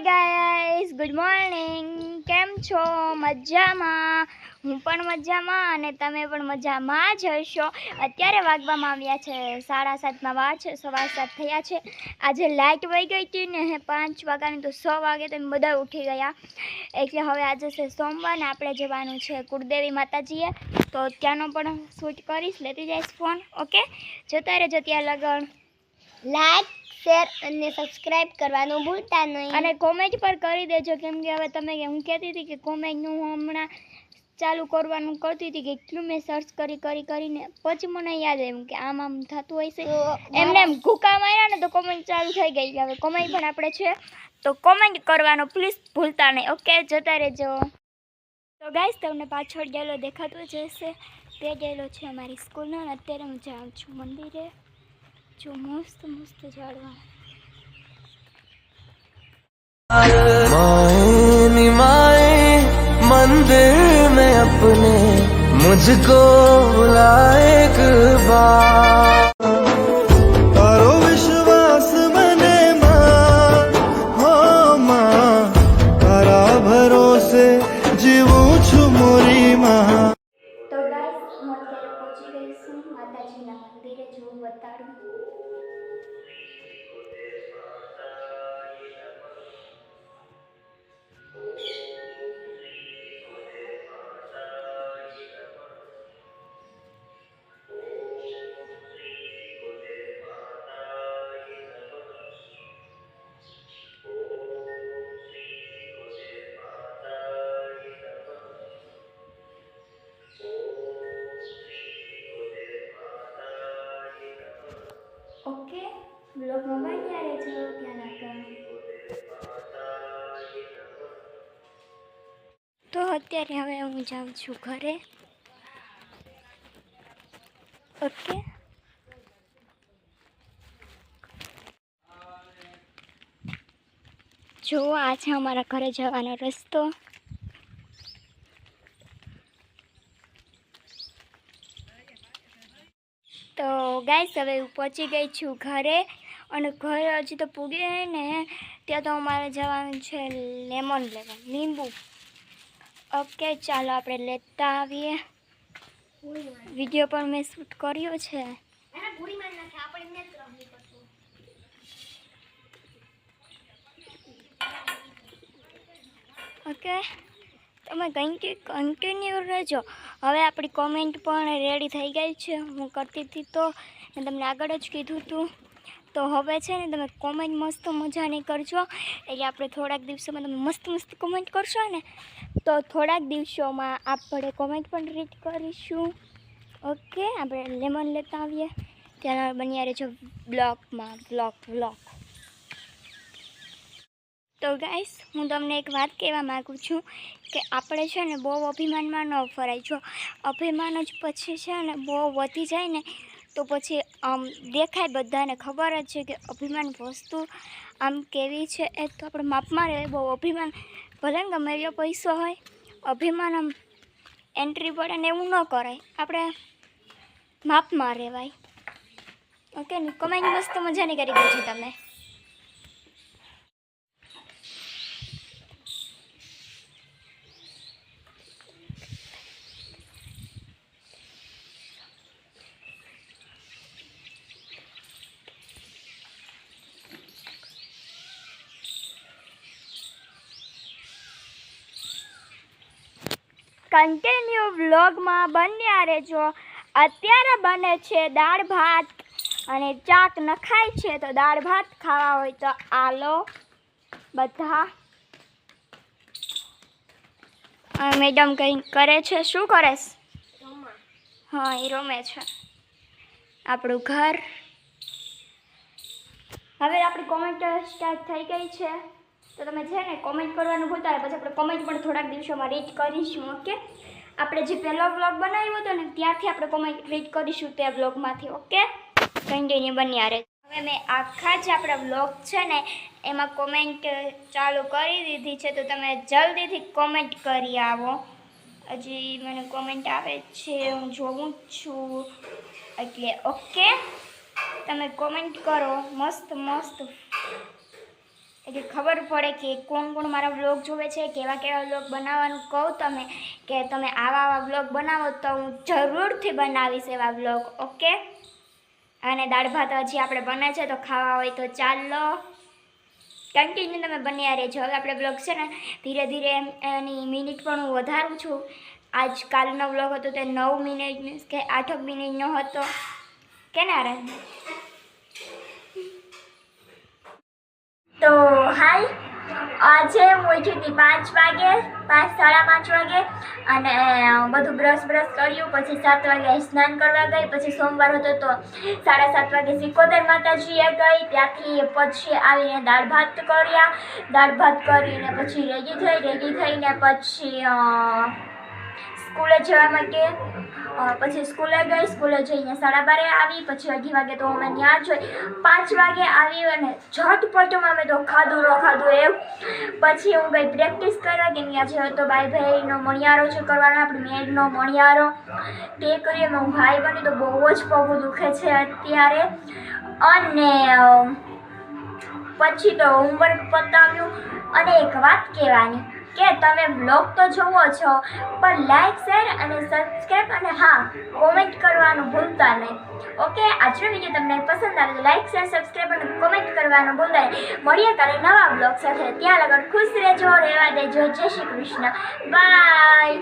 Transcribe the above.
Hi guys good morning કેમ છો? મજામાં? હું પણ મજામાં અને તમે પણ મજામાં જ હશો. અત્યારે વાગવામાં આવ્યા છે સાડા સાતમાં વાર છે, સવા સાત થયા છે. આજે લાઇટ વહી ગઈ હતી ને પાંચ વાગ્યાની તો છ વાગે તો બધા ઉઠી ગયા. એટલે હવે આજે છે સોમવાર આપણે જવાનું છે કુળદેવી માતાજીએ. તો ત્યાંનો પણ શૂટ કરીશ. લેતી જઈશ ફોન ઓકે જતા રહેજો ત્યાં લગન. લાઈક શેર અને સબસ્ક્રાઇબ કરવાનું ભૂલતા નહીં. અને કોમેન્ટ પર કરી દેજો કેમ કે હવે તમે હું કહેતી હતી કે કોમેન્ટનું હું હમણાં ચાલુ કરવાનું કરતી હતી કે એટલું મેં સર્ચ કરી કરી કરીને. પછી મને યાદ આવ્યું કે આમ આમ થતું હોય છે. એમને એમ ઘૂકા માર્યા ને તો કોમેન્ટ ચાલુ થઈ ગઈ. હવે કોમેન્ટ પણ આપણે છે. તો કોમેન્ટ કરવાનો પ્લીઝ ભૂલતા નહીં ઓકે જતા રહેજો. તો ગાઈસ તમને પાછળ ગયેલો દેખાતો જ હશે. તે ગયેલો છે અમારી સ્કૂલનો અને અત્યારે હું જાઉં છું મંદિરે. જો મસ્ત મસ્ત ઝાડવા माए निमाए मंदिर में अपने मुझको बुला एक बार બ્લોગમાં બન્યા રહેજો. ધ્યાન રાખવાનું તો અત્યારે હવે હું જાઉં છું ઘરે. ઓકે? જો આ છે અમારા ઘરે જવાનો રસ્તો. તો ગાઈસ, હવે હું પહોંચી ગઈ છું ઘરે અને ઘરે હજી તો પૂગી ને ત્યાં તો અમારે જવાનું છે લેમન લેવા લીંબુ. ઓકે ચાલો આપણે લેતા આવીએ. વીડિયો પણ મેં શૂટ કર્યો છે. ઓકે તમે કંઈ કન્ટિન્યુ રહેજો. હવે આપણી કોમેન્ટ પણ રેડી થઈ ગઈ છે. હું કરતી હતી તો તમને આગળ જ કીધું હતું તો હવે છે ને તમે કોમેન્ટ મસ્ત મજાની કરજો. એટલે આપણે થોડાક દિવસોમાં તમે મસ્ત મસ્ત કોમેન્ટ કરશો ને, તો થોડાક દિવસોમાં આપણે કોમેન્ટ પણ રીડ કરીશું. ઓકે આપણે લેમન લેતા આવીએ. ત્યાં બની રહેજો બ્લોગમાં બ્લોગ બ્લોગ તો ગાઈસ હું તમને એક વાત કહેવા માગું છું કે આપણે છે ને બહુ અભિમાનમાં ન ફરાય. જો અભિમાન જ પછી છે ને બહુ વધી જાય ને, તો પછી, આમ, દેખાય બધાને. ખબર જ છે કે અભિમાન વસ્તુ આમ કેવી છે એ તો આપણે માપમાં રહે બહુ અભિમાન, ભલે ને ગમે પૈસો હોય, અભિમાન આમ એન્ટ્રી પડે ને એવું ન કરાય. આપણે માપમાં રહેવાય. ઓકે ને કમાઈની મસ્ત મજાની કરી દેજો તમે કન્ટિન્યુ વ્લોગમાં બન્યા રહેજો. અત્યારે બને છે દાળ ભાત અને ચાક નખાય છે તો દાળ ભાત ખાવા હોય તો આલો બધા. મેડમ કંઈ કરે છે? શું કરે છે? હા, એ રમે છે. આપણું ઘર. હવે આપણી કોમેન્ટ સ્ટાર્ટ થઈ ગઈ છે. તો તમે છે ને કોમેન્ટ કરવાનું ભૂલતા પછી આપણે કોમેન્ટ પણ થોડાક દિવસોમાં રીડ કરીશું ઓકે આપણે જે પહેલો વ્લોગ બનાવ્યો હતો ને, ત્યાંથી આપણે કોમેન્ટ રીડ કરીશું તે વ્લોગમાંથી ઓકે કન્ટિન્યુ બન્યા રહે હવે મેં આખા જે આપણા વ્લોગ છે ને, એમાં કોમેન્ટ ચાલુ કરી દીધી છે, તો તમે જલ્દીથી કોમેન્ટ કરી આવો. હજી મને કોમેન્ટ આવે છે, હું જોઉં છું. એટલે ઓકે તમે કોમેન્ટ કરો, મસ્ત મસ્ત. એટલે ખબર પડે કે કોણ કોણ મારા વ્લોગ જોવે છે, કેવા કેવા વ્લોગ બનાવવાનું કહું તમે, કે તમે આવા આવા વ્લોગ બનાવો તો હું જરૂરથી બનાવીશ એવા વ્લોગ, ઓકે? અને દાળ ભાત હજી આપણે બને છે તો ખાવા હોય તો ચાલો. કન્ટિન્યુ તમે બન્યા રહેજો. હવે આપણે બ્લોગ છે ને ધીરે ધીરે એની મિનિટ પણ હું વધારું છું. આજ કાલનો વ્લોગ હતો તે નવ મિનિટ મીન્સ કે આઠક મિનિટનો હતો. કે ના તો હાય. આજે હું ઉઠી પાંચ વાગે, પાંચ સાડા પાંચ વાગે, અને બધું બ્રશ બ્રશ કર્યું, પછી સાત વાગે સ્નાન કરવા ગઈ, પછી સોમવાર હતો તો સાડા સાત વાગે સિકોદર માતાજીએ ગઈ, ત્યાંથી પછી આવીને દાળ ભાત કર્યા. દાળ ભાત કરીને પછી રેડી થઈ, રેડી થઈને પછી સ્કૂલે જવા માટે પછી સ્કૂલે ગઈ, સ્કૂલે જઈને સાડા બારે આવી, પછી અઢી વાગે તો અમે ત્યાં જોઈ પાંચ વાગે આવી અને ઝટપટમાં અમે તો ખાધું ન ખાધું એવું. પછી હું ગઈ પ્રેક્ટિસ કરવા કે ત્યાં જે હતો ભાઈ ભાઈનો મણિયારો છે કરવાનો, આપણે મેડનો મણિયારો. તે કરીએ મેં હું ભાઈ બની તો બહુ જ પગું દુખે છે અત્યારે. અને પછી તો હોમવર્ક પતાવ્યું. અને એક વાત કહેવાની. કે તમે બ્લોગ તો જુઓ છો, પણ લાઈક શેર અને સબસ્ક્રાઈબ અને હા કોમેન્ટ કરવાનું ભૂલતા નહીં. ઓકે આજનો વીડિયો તમને પસંદ આવે તો લાઈક શેર સબસ્ક્રાઈબ અને કોમેન્ટ કરવાનું ભૂલતા નહીં. મળીએ કાલે નવા બ્લોગ સાથે. ત્યાં આગળ ખુશ રહેજો, રહેવા દેજો. જય શ્રી કૃષ્ણ. બાય